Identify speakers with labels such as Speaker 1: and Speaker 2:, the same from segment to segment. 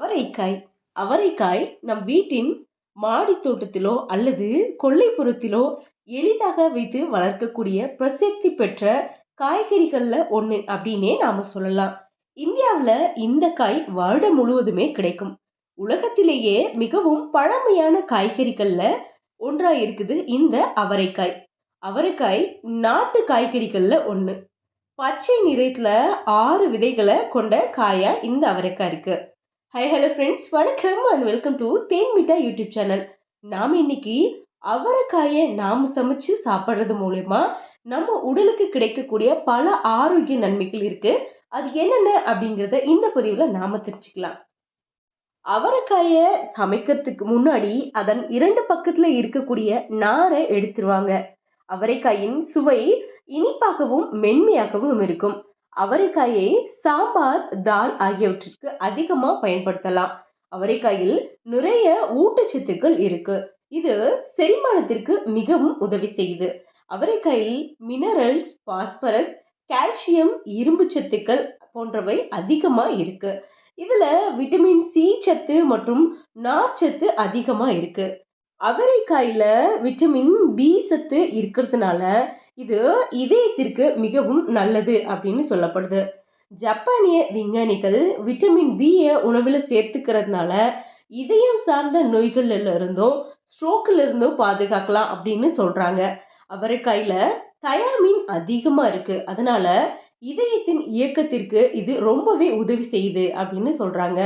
Speaker 1: அவரைக்காய் அவரைக்காய் நம் வீட்டின் மாடி தோட்டத்திலோ அல்லது கொல்லைப்புறத்திலோ எளிதாக வைத்து வளர்க்கக்கூடிய பிரசித்தி பெற்ற காய்கறிகளில் ஒன்று அப்படின்னே நாம் சொல்லலாம். இந்தியாவில் இந்த காய் வருடம் முழுவதுமே கிடைக்கும். உலகத்திலேயே மிகவும் பழமையான காய்கறிகளில் ஒன்றாக இருக்குது இந்த அவரைக்காய். அவரைக்காய் நாட்டு காய்கறிகளில் ஒன்று பச்சை நிறத்தில் ஆறு விதைகளை கொண்ட காயாக இந்த அவரைக்காய் இருக்குது ஹை ஹலோ ஃப்ரெண்ட்ஸ் வணக்கம் and welcome to Then Mittai YouTube channel. நாம் இன்னைக்கு அவரைக்காயை நாம் சமைச்சு சாப்பிட்றது மூலயமா நம்ம உடலுக்கு கிடைக்கக்கூடிய பல ஆரோக்கிய நன்மைகள் இருக்கு. அது என்னென்ன அப்படிங்கிறத இந்த பதிவில் நாம தெரிஞ்சுக்கலாம். அவரைக்காயை சமைக்கிறதுக்கு முன்னாடி அதன் இரண்டு பக்கத்தில் இருக்கக்கூடிய நாரை எடுத்துருவாங்க. அவரைக்காயின் சுவை இனிப்பாகவும் மென்மையாகவும் இருக்கும். அவரைக்காயை சாம்பார் தால் ஆகியவற்றிற்கு அதிகமாக பயன்படுத்தலாம். அவரைக்காயில் நிறைய ஊட்டச்சத்துக்கள் இருக்கு. இது செரிமானத்திற்கு மிகவும் உதவி செய்யுது. அவரைக்காயில் மினரல்ஸ் பாஸ்பரஸ் கால்சியம் இரும்பு சத்துக்கள் போன்றவை அதிகமாக இருக்கு. இதுல விட்டமின் சி சத்து மற்றும் நார்ச்சத்து அதிகமாக இருக்கு. அவரைக்காயில விட்டமின் பி சத்து இருக்கிறதுனால இது இதயத்திற்கு மிகவும் நல்லது அப்படின்னு சொல்லப்படுது. ஜப்பானிய விஞ்ஞானிகள் விட்டமின் பியை உணவில் சேர்த்துக்கிறதுனால இதயம் சார்ந்த நோய்கள்ல இருந்தும் ஸ்ட்ரோக்கில் இருந்தும் பாதுகாக்கலாம் அப்படின்னு சொல்றாங்க. அவரைக்காயில தயாமின் அதிகமா இருக்கு. அதனால இதயத்தின் இயக்கத்திற்கு இது ரொம்பவே உதவி செய்யுது அப்படின்னு சொல்றாங்க.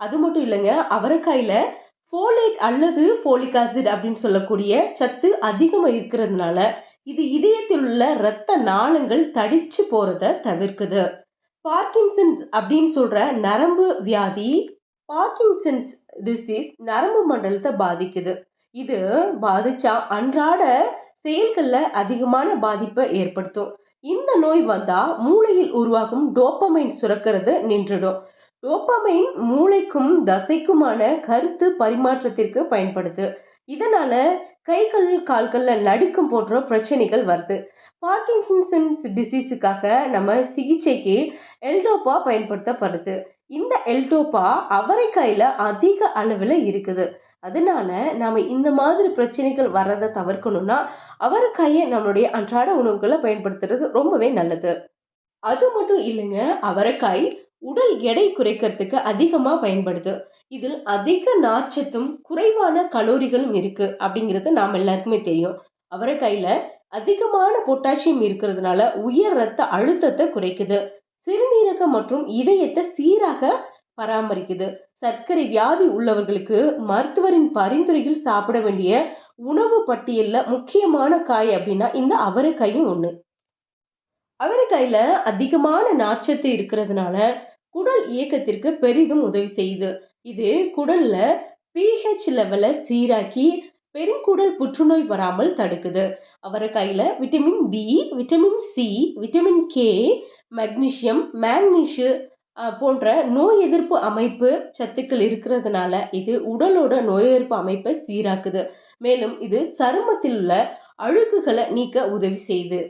Speaker 1: அது மட்டும் இல்லைங்க அவரைக்காயில ஃபோலேட் அல்லது ஃபோலிக் ஆசிட் அப்படின்னு சொல்லக்கூடிய சத்து அதிகமாக இருக்கிறதுனால இது இதயத்தில் உள்ள இரத்த நாளங்கள் தடிச்சு போறத தவிர்க்குது. பார்க்கின்சன்ஸ் அப்படின்னு சொல்ற நரம்பு வியாதி பார்க்கின்சன்ஸ் டிசீஸ் நரம்பு மண்டலத்தை பாதிக்குது. இது பாதிச்சா அன்றாட செயல்களில் அதிகமான பாதிப்பை ஏற்படுத்தும். இந்த நோய் வந்தா மூளையில் உருவாகும் டோப்பமைன் சுரக்கிறது நின்றுடும். டோப்பமைன் மூளைக்கும் தசைக்குமான கருத்து பரிமாற்றத்திற்கு பயன்படுது. இதனால கைகள் கால்களில் நடுக்கம் போன்ற பிரச்சனைகள் வருது. பார்க்கின்சன்ஸ் டிசீஸுக்காக நம்ம சிகிச்சைக்கு எல்டோப்பா பயன்படுத்தப்படுது. இந்த எல்டோப்பா அவரைக்காயில் அதிக அளவில் இருக்குது. அதனால நாம இந்த மாதிரி பிரச்சனைகள் வர்றதை தவிர்க்கணும்னா அவரைக்காயை நம்மளுடைய அன்றாட உணவுகளை பயன்படுத்துறது ரொம்பவே நல்லது. அது மட்டும் இல்லைங்க அவரைக்காய் உடல் எடை குறைக்கிறதுக்கு அதிகமாக பயன்படுது. இதில் அதிக நார்ச்சத்தும் குறைவான கலோரிகளும் இருக்கு அப்படிங்கிறது நாம் எல்லாருக்குமே தெரியும். அவரைக்காயில அதிகமான பொட்டாசியம் இருக்கிறதுனால உயர் ரத்த அழுத்தத்தை குறைக்குது. சிறுநீரகம் மற்றும் இதயத்தை சீராக பராமரிக்குது. சர்க்கரை வியாதி உள்ளவர்களுக்கு மருத்துவரின் பரிந்துரையில் சாப்பிட வேண்டிய உணவு பட்டியலில் முக்கியமான காய் அப்படின்னா இந்த அவரைக்காயும் ஒன்று அவரைக்காயில் அதிகமான நாச்சத்து இருக்கிறதுனால குடல் இயக்கத்திற்கு பெரிதும் உதவி செய்யுது. இது குடல்ல பிஹெச் லெவலை சீராக்கி பெருங்குடல் புற்றுநோய் வராமல் தடுக்குது. அவரைக்காயில் vitamin B vitamin C vitamin K magnesium magnesium போன்ற நோய் எதிர்ப்பு அமைப்பு சத்துக்கள் இருக்கிறதுனால இது உடலோட நோய் எதிர்ப்பு அமைப்பை சீராக்குது. மேலும் இது சருமத்தில் உள்ள அழுக்குகளை நீக்க உதவி செய்யுது.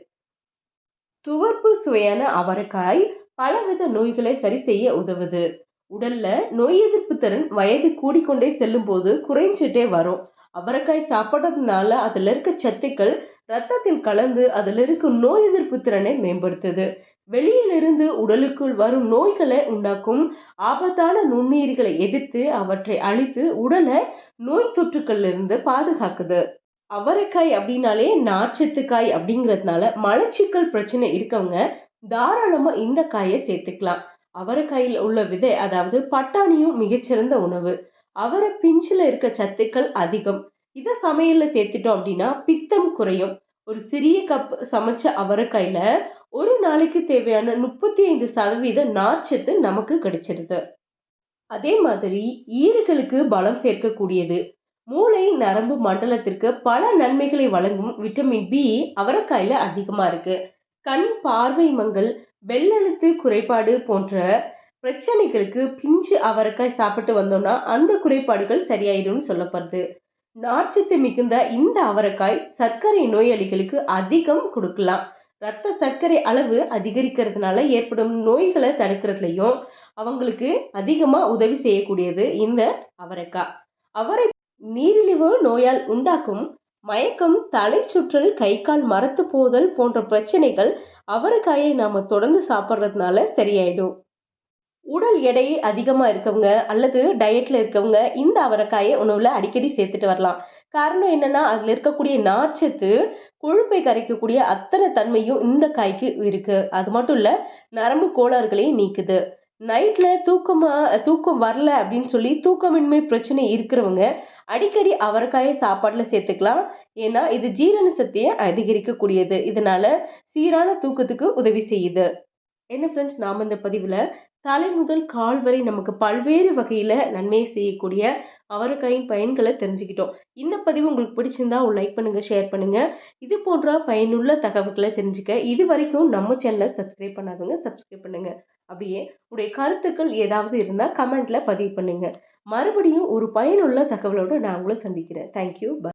Speaker 1: துவர்ப்பு சுவையான அவரைக்காய் பலவித நோய்களை சரி செய்ய உதவுது. உடல்ல நோய் எதிர்ப்பு திறன் வயது கூடிக்கொண்டே செல்லும் போது குறைஞ்சிட்டே வரும். அவரைக்காய் சாப்பிட்றதுனால அதில் இருக்க சத்துக்கள் ரத்தத்தில் கலந்து அதில் இருக்கும் நோய் எதிர்ப்பு திறனை மேம்படுத்துது. வெளியிலிருந்து உடலுக்குள் வரும் நோய்களை உண்டாக்கும் ஆபத்தான நுண்ணுயிர்களை எதிர்த்து அவற்றை அழித்து உடலை நோய் தொற்றுக்களிலிருந்து பாதுகாக்குது. அவரைக்காய் அப்படின்னாலே நார்ச்சத்துக்காய் அப்படிங்கிறதுனால மலச்சிக்கல் பிரச்சனை இருக்கவங்க தாராளமாக இந்த காயை சேர்த்துக்கலாம். அவரைக்காயில் உள்ள விதை அதாவது பட்டாணியும் மிகச்சிறந்த உணவு. அவரை பிஞ்சில் இருக்க சத்துக்கள் அதிகம். இதை சமையலில் சேர்த்துட்டோம் அப்படின்னா பித்தம் குறையும். ஒரு சிறிய கப் சமைச்ச அவரைக்காயில் ஒரு நாளைக்கு தேவையான முப்பத்தி ஐந்து சதவீத நார்ச்சத்து நமக்கு கிடைச்சிருது. அதே மாதிரி ஈறுகளுக்கு பலம் சேர்க்கக்கூடியது. மூளை நரம்பு மண்டலத்திற்கு பல நன்மைகளை வழங்கும் விட்டமின் பி அவரைக்காயில அதிகமாக இருக்குது கண் பார்வை மங்கள் வெள்ளெழுத்து குறைபாடு போன்ற பிரச்சனைகளுக்கு பிஞ்சு அவரைக்காய் சாப்பிட்டு வந்தோம்னா அந்த குறைபாடுகள் சரியாயிடும்னு சொல்லப்படுது. நார்ச்சத்து மிகுந்த இந்த அவரைக்காய் சர்க்கரை நோயாளிகளுக்கு அதிகம் கொடுக்கலாம். ரத்த சர்க்கரை அளவு அதிகரிக்கிறதுனால ஏற்படும் நோய்களை தடுக்கிறதுலையும் அவங்களுக்கு அதிகமாக உதவி செய்யக்கூடியது இந்த அவரைக்காய். அவரை நீரிழிவு நோயால் உண்டாக்கும் மயக்கம் தலை சுற்றல் கை கால் மரத்து போதல் போன்ற பிரச்சனைகள் அவரைக்காயை நாம் தொடர்ந்து சாப்பிட்றதுனால சரியாயிடும். உடல் எடை அதிகமாக இருக்கவங்க அல்லது டயட்டில் இருக்கவங்க இந்த அவரைக்காயை உணவில் அடிக்கடி சேர்த்துட்டு வரலாம். காரணம் என்னென்னா அதில் இருக்கக்கூடிய நார்ச்சத்து கொழுப்பை கரைக்கக்கூடிய அத்தனை தன்மையும் இந்த காய்க்கு இருக்குது அது மட்டும் இல்லை நரம்பு கோளாறுகளையும் நீக்குது. நைட்டில் தூக்கமாக தூக்கம் வரல அப்படின்னு சொல்லி தூக்கமின்மை பிரச்சனை இருக்கிறவங்க அடிக்கடி அவரைக்காயை சாப்பாட்டில் சேர்த்துக்கலாம். ஏன்னா இது ஜீரண சக்தியை அதிகரிக்கக்கூடியது. இதனால் சீரான தூக்கத்துக்கு உதவி செய்யுது. என்ன ஃப்ரெண்ட்ஸ் நாம் இந்த பதிவில் தலை முதல் கால் வரை நமக்கு பல்வேறு வகையில் நன்மையை செய்யக்கூடிய அவரைக்காயின் பயன்களை தெரிஞ்சுக்கிட்டோம். இந்த பதிவு உங்களுக்கு பிடிச்சிருந்தா ஒரு லைக் பண்ணுங்கள் ஷேர் பண்ணுங்கள் இது போன்ற பயனுள்ள தகவல்களை தெரிஞ்சுக்க இது வரைக்கும் நம்ம சேனலை சப்ஸ்கிரைப் பண்ணாதவங்க சப்ஸ்கிரைப் பண்ணுங்கள் அப்படியே உடைய கருத்துக்கள் ஏதாவது இருந்தால் கமெண்ட்டில் பதிவு பண்ணுங்கள் மறுபடியும் ஒரு பயனுள்ள தகவலோடு நான் உங்களை சந்திக்கிறேன். Thank you bye